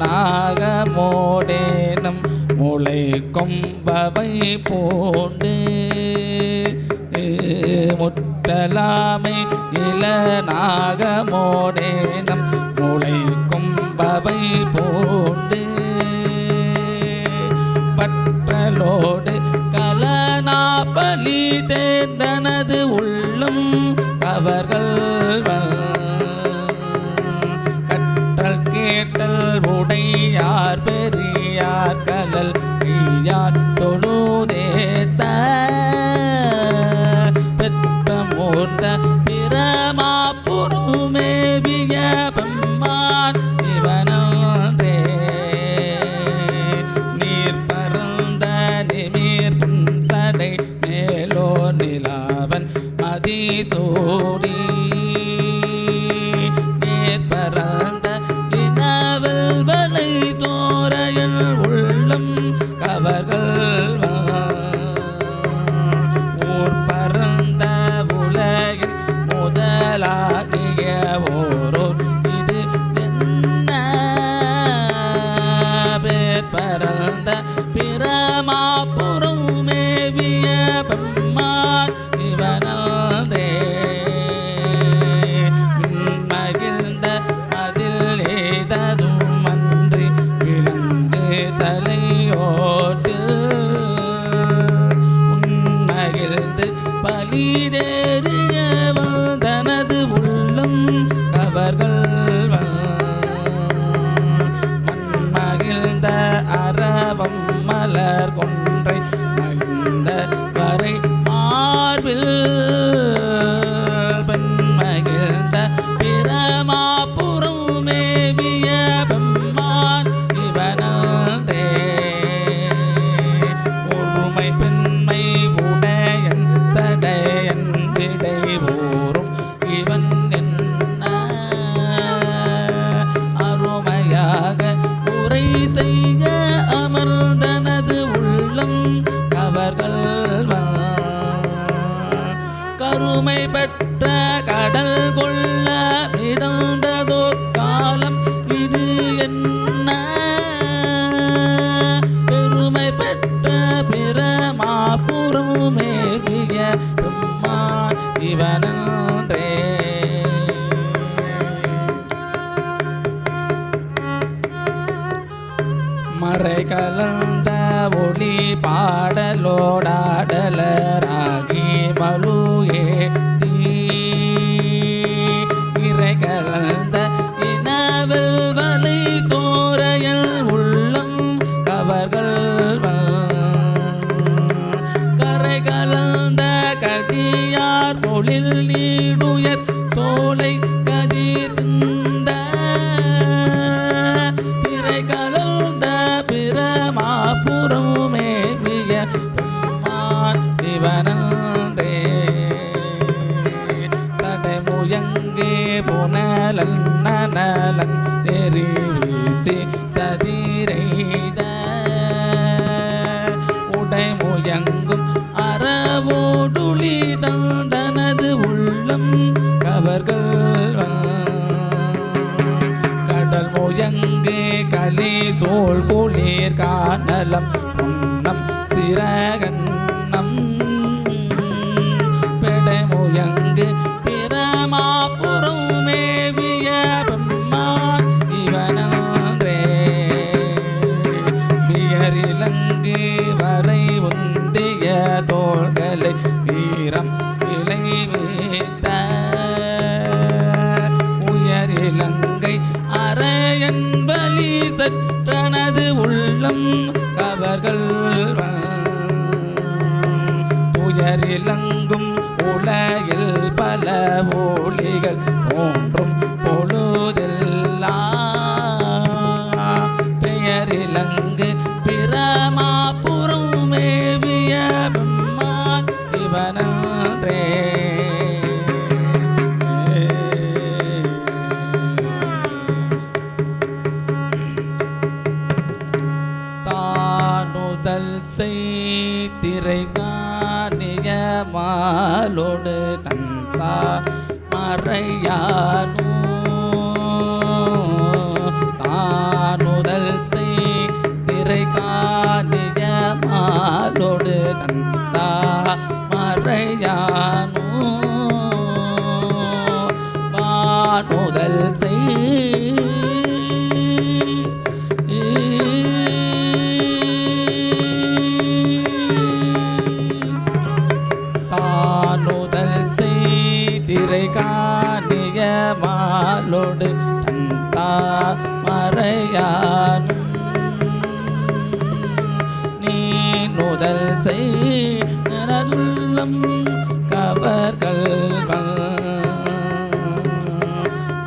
நாகமோடேனும் முளை கொம்பவை பூண்டு. முற்ற நிற்கலாமே இள நாகமோடேனம் முளைக்கும் போ சோடி. நேர்பரந்த வினவல் வலை சோரையல் உள்ளம் கவர்கள் ஊர் பரந்த உலகில் முதலாகிய ஓரோ இது என்ன? பரந்த பிரமாபுரம் மேவிய பன் いで Vedanta. சிறகம் உணரிலங்கும் உலகில் பல ஒளிகள் தோன்றும். தந்தா மறையானோ? காணிய மாலோடு தந்தா மறையான் நீ நுதல் செய்தம் கவர்கள்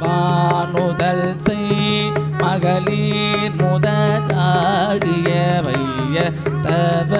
வானுதல் செய் மகளிர் முதலாகிய வைய தவ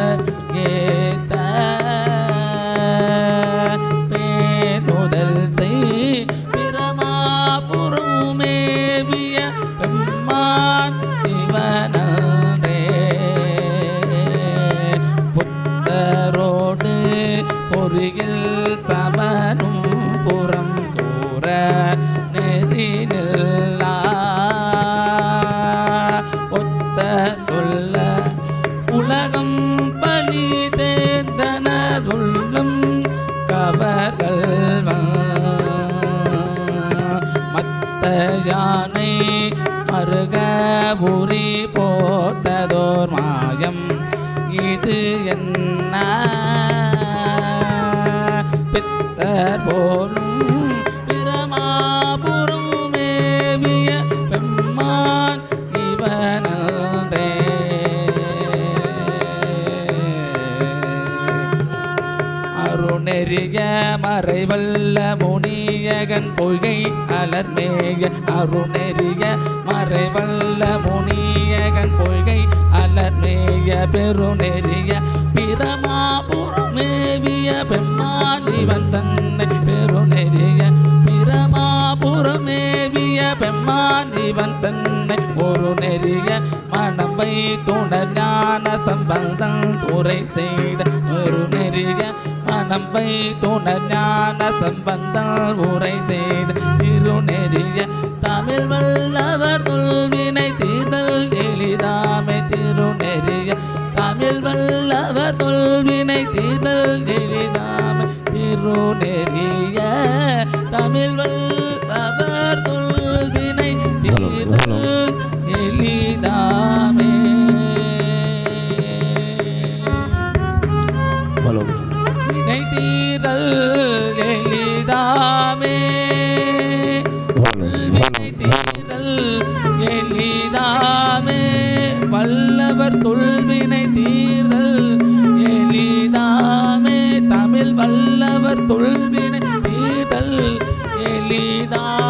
அருணெறிய மறைவல்ல முனியகன் பொய்கை அலர்மேய அருணெறிய மறைவல்ல முனியகன் பொய்கை அலர்மேய பெருநெறிய பிரமாபுரமேவிய பெம்மானிவன் தன்னை பெருநெறிய பிரமாபுரமேவிய பெம்மானிவன் தன்னை ஒரு நெறிய மனம்பை துணர் ஞான சம்பந்தம் துறை செய்த ஒரு நெறிய மனம்பை துணர் ஞான சம்பந்தம் உரை செய்த திருநெறிய தமிழ் வல்லவர் தொல்வினை தீர்தல் எளிதாமை திருநெறிய தமிழ் வல்லவர் தொல்வினை தீர்தல் எளிதாமை திருநெறிய தமிழ் வல்ல எளிதாமே வினை தீர்தல் எளிதாமே வல்லவர் தொல்வினை தீர்தல் எளிதாமே தமிழ் வல்லவர் தொல்வினை தீர்தல் எளிதாமே